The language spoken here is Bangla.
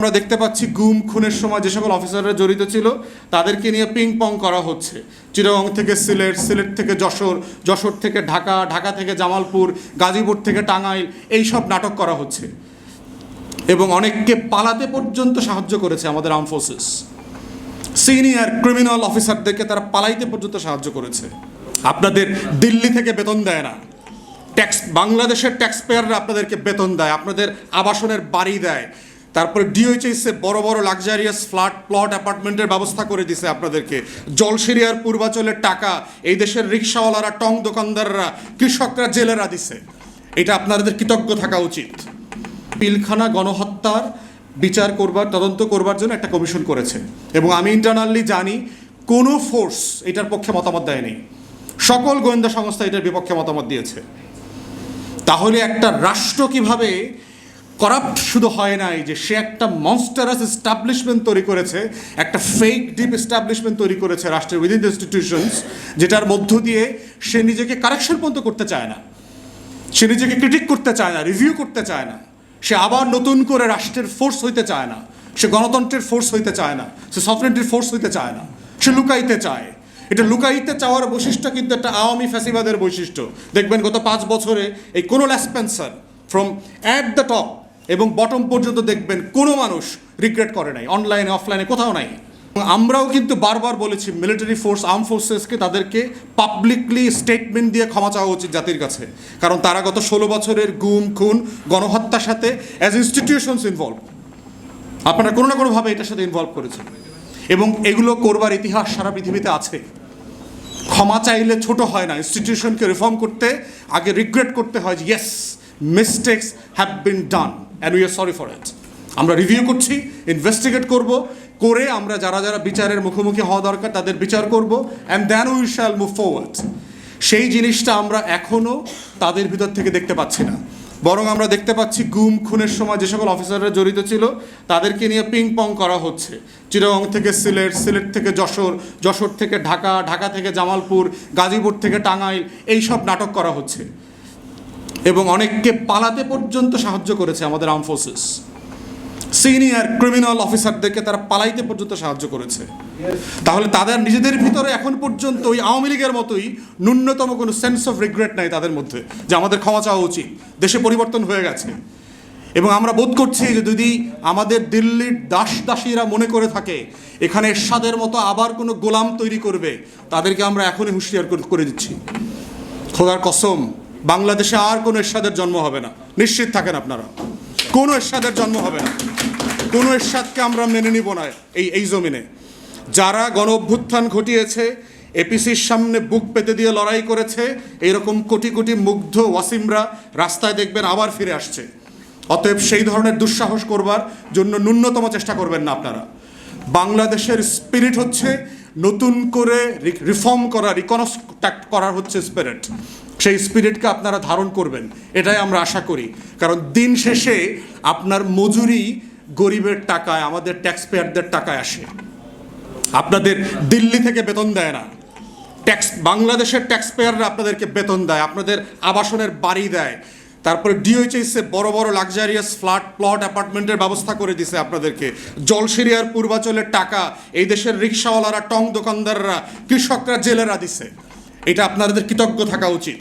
আমরা দেখতে পাচ্ছি গুম, খুনের সময় যে সকল অফিসাররা জড়িত ছিল, তাদেরকে নিয়ে পিং পং করা হচ্ছে। চিরং থেকে সিলেট সিলেট থেকে যশোর যশোর থেকে ঢাকা ঢাকা থেকে জামালপুর, গাজীপুর থেকে টাঙ্গাইল, এই সব নাটক করা হচ্ছে। এবং অনেককে পালাতে পর্যন্ত সাহায্য করেছে আমাদের আর্ম ফোর্সেস সিনিয়র ক্রিমিনাল অফিসারদেরকে তারা পালাইতে পর্যন্ত সাহায্য করেছে। আপনাদের দিল্লি থেকে বেতন দেয় না। ট্যাক্স বাংলাদেশের ট্যাক্স পেয়াররা আপনাদেরকে বেতন দেয়। আপনাদের আবাসনের বাড়ি দেয়। তারপরে ডিওএইচএসে বড় বড় লাক্সারিয়াস ফ্ল্যাট প্লট অ্যাপার্টমেন্টের ব্যবস্থা করে দিছে আপনাদেরকে। জলসিরিয়ার পূর্বাচলের টাকা এই দেশের রিক্সাওয়ালারা, টং দোকানদাররা, কৃষকরা, জেলেরা দিছে। এটা আপনাদের কৃতজ্ঞ থাকা উচিত। পিলখানা গণহত্যার বিচার করবার, তদন্ত করবার জন্য একটা কমিশন করেছে। এবং আমি ইন্টারনালি জানি কোনো ফোর্স এটার পক্ষে মতামত দেয়নি। সকল গোয়েন্দা সংস্থা এটার বিপক্ষে মতামত দিয়েছে। তাহলে একটা রাষ্ট্র কীভাবে করাপ্ট শুধু হয় নাই যে সে একটা মনস্টারাস এস্টাবলিশমেন্ট তৈরি করেছে, একটা ফেক ডিপ এস্টাবলিশমেন্ট তৈরি করেছে রাষ্ট্রের উইদিন ইনস্টিটিউশনস যেটার মধ্য দিয়ে সে নিজেকে কারেকশন পর্যন্ত করতে চায় না। সে নিজেকে ক্রিটিক করতে চায় না রিভিউ করতে চায় না। সে আবার নতুন করে রাষ্ট্রের ফোর্স হইতে চায় না। সে গণতন্ত্রের ফোর্স হইতে চায় না। সে সফরেন্টির ফোর্স হইতে চায় না। সে লুকাইতে চায়। এটা লুকাইতে চাওয়ার বৈশিষ্ট্য কিন্তু একটা আওয়ামী ফ্যাসিবাদের বৈশিষ্ট্য। দেখবেন গত পাঁচ বছরে এই কোনো ল্যাসপেন্সার ফ্রম অ্যাট দ্য টপ এবং বটম পর্যন্ত দেখবেন কোনো মানুষ রিগ্রেট করে নাই অনলাইনে অফলাইনে কোথাও নাই। আমরাও কিন্তু বারবার বলেছি মিলিটারি ফোর্স আর্ম ফোর্সেসকে তাদেরকে পাবলিকলি স্টেটমেন্ট দিয়ে ক্ষমা চাওয়া উচিত জাতির কাছে। কারণ তারা গত ষোলো বছরের গুম, খুন, গণহত্যার সাথে অ্যাজ ইনস্টিটিউশনস ইনভলভ আপনারা কোনো না কোনোভাবে এটার সাথে ইনভলভ করেছেন। এবং এগুলো করবার ইতিহাস সারা পৃথিবীতে আছে। ক্ষমা চাইলে ছোট হয় না। ইনস্টিটিউশনকে রিফর্ম করতে, আগে রিগ্রেট করতে হয় যে yes mistakes have been done and we are sorry for it আমরা রিভিউ করছি ইনভেস্টিগেট করব, করে আমরা যারা যারা বিচারের মুখোমুখি হওয়া দরকার তাদের বিচার করব and then we shall move forward সেই জিনিসটা আমরা এখনও তাদের ভিতর থেকে দেখতে পাচ্ছি না। বরং আমরা দেখতে পাচ্ছি গুম, খুনের সময় যে সকল অফিসাররা জড়িত ছিল, তাদেরকে নিয়ে পিং পং করা হচ্ছে। চিরং থেকে সিলেট সিলেট থেকে যশোর যশোর থেকে ঢাকা ঢাকা থেকে জামালপুর, গাজীপুর থেকে টাঙ্গাইল এই সব নাটক করা হচ্ছে। এবং অনেককে পালাতে পর্যন্ত সাহায্য করেছে আমাদের আর্ম ফোর্সেস সিনিয়র ক্রিমিনাল অফিসারদেরকে তারা পালাইতে পর্যন্ত সাহায্য করেছে। তাহলে তাদের নিজেদের ভিতরে এখন পর্যন্ত ওই আওয়ামী লীগের মতোই ন্যূনতম কোনো সেন্স অফ রিগ্রেট নাই তাদের মধ্যে, যে আমাদের ক্ষমা চাওয়া উচিত। দেশে পরিবর্তন হয়ে গেছে। এবং আমরা বোধ করছি যে যদি আমাদের দিল্লির দাস দাসীরা মনে করে থাকে, এখানে এরশাদের মতো আবার কোনো গোলাম তৈরি করবে, তাদেরকে আমরা এখনই হুঁশিয়ার করে- করে দিচ্ছি। খোদার কসম বাংলাদেশে আর কোনো এরশাদের জন্ম হবে না। নিশ্চিত থাকেন আপনারা। কোনো এরশাদের জন্ম হবে না। কোনো এরশাদকে আমরা মেনে নিব না এই এই জমিনে। যারা গণ অভ্যুত্থান ঘটিয়েছে এপিসির সামনে বুক পেতে দিয়ে লড়াই করেছে এইরকম কোটি কোটি মুগ্ধ ওয়াসিমরা রাস্তায় দেখবেন আবার ফিরে আসছে। অতএব সেই ধরনের দুঃসাহস করবার জন্য ন্যূনতম চেষ্টা করবেন না আপনারা। বাংলাদেশের স্পিরিট হচ্ছে নতুন করে রিফর্ম করা, রিকনস্ট্রাক্ট করার হচ্ছে স্পিরিট। সেই স্পিরিটকে আপনারা ধারণ করবেন। এটাই আমরা আশা করি। কারণ দিন শেষে আপনার মজুরি গরিবের টাকায়, আমাদের ট্যাক্স পেয়ারদের টাকায় আসে। আপনাদের দিল্লি থেকে বেতন দেয় না। ট্যাক্স বাংলাদেশের ট্যাক্স পেয়াররা আপনাদেরকে বেতন দেয়, আপনাদের আবাসনের বাড়ি দেয়। তারপরে ডিওএইচএসে বড় বড় লাক্সারিয়াস ফ্ল্যাট প্লট অ্যাপার্টমেন্টের ব্যবস্থা করে দিছে আপনাদেরকে। জলসিরিয়ার পূর্বাচলের টাকা এই দেশের রিক্সাওয়ালারা, টং দোকানদাররা, কৃষকরা, জেলেরা দিছে। এটা আপনাদের কৃতজ্ঞ থাকা উচিত।